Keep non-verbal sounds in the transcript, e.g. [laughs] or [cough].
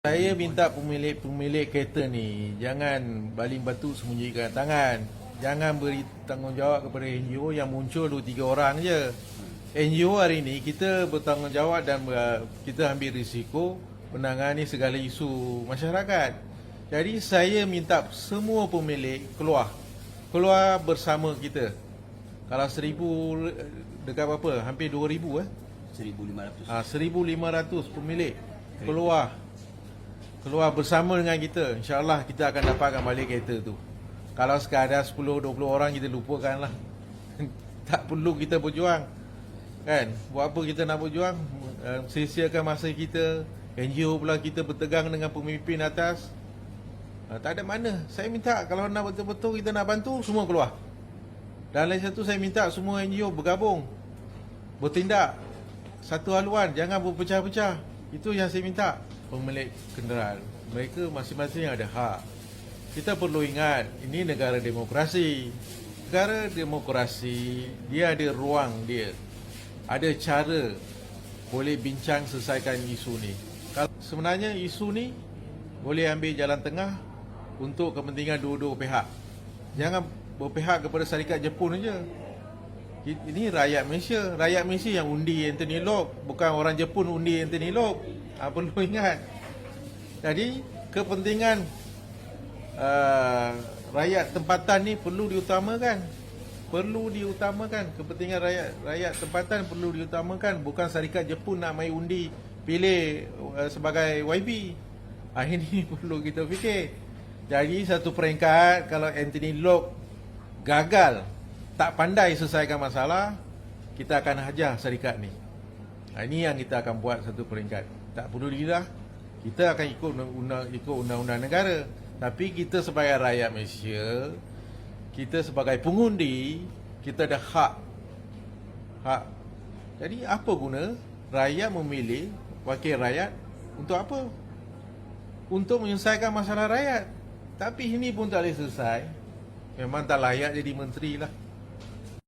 Saya minta pemilik-pemilik kereta ni jangan baling batu sembunyikan tangan. Jangan beri tanggungjawab kepada NGO yang muncul 2 3 orang je. NGO hari ni kita bertanggungjawab dan ber- kita ambil risiko menangani segala isu masyarakat. Jadi saya minta semua pemilik keluar. Keluar bersama kita. Kalau seribu dekat berapa? Hampir 2000 eh. 1500. Ah 1500 pemilik keluar keluar bersama dengan kita. InsyaAllah kita akan dapatkan balik kereta tu. Kalau sekadar 10 20 orang kita lupakanlah. [laughs] tak perlu kita berjuang. Kan? Buat apa kita nak berjuang? Uh, sia-siakan masa kita. NGO pula kita bertegang dengan pemimpin atas. Uh, tak ada mana. Saya minta kalau nak betul-betul kita nak bantu semua keluar. Dan lain satu saya minta semua NGO bergabung. Bertindak satu haluan jangan berpecah-pecah itu yang saya minta pemilik kenderaan. Mereka masing-masing ada hak. Kita perlu ingat ini negara demokrasi. Negara demokrasi dia ada ruang dia. Ada cara boleh bincang selesaikan isu ni. Kalau sebenarnya isu ni boleh ambil jalan tengah untuk kepentingan dua-dua pihak. Jangan berpihak kepada syarikat Jepun aja ini rakyat Malaysia Rakyat Malaysia yang undi Anthony Locke Bukan orang Jepun undi Anthony Locke ha, Perlu [laughs] ingat. Jadi Kepentingan uh, Rakyat tempatan ni Perlu diutamakan. Perlu diutamakan. Kepentingan rakyat Rakyat tempatan perlu diutamakan. Bukan syarikat Jepun nak main undi Pilih uh, Sebagai YB [laughs] Ini perlu kita fikir. Jadi satu peringkat Kalau Anthony Locke Gagal tak pandai selesaikan masalah, kita akan hajar syarikat ni. Ha, ini yang kita akan buat satu peringkat. Tak perlu dilah. Kita akan ikut undang, ikut undang-undang negara. Tapi kita sebagai rakyat Malaysia, kita sebagai pengundi, kita ada hak. Hak. Jadi apa guna rakyat memilih wakil rakyat untuk apa? Untuk menyelesaikan masalah rakyat. Tapi ini pun tak boleh selesai. Memang tak layak jadi menteri lah.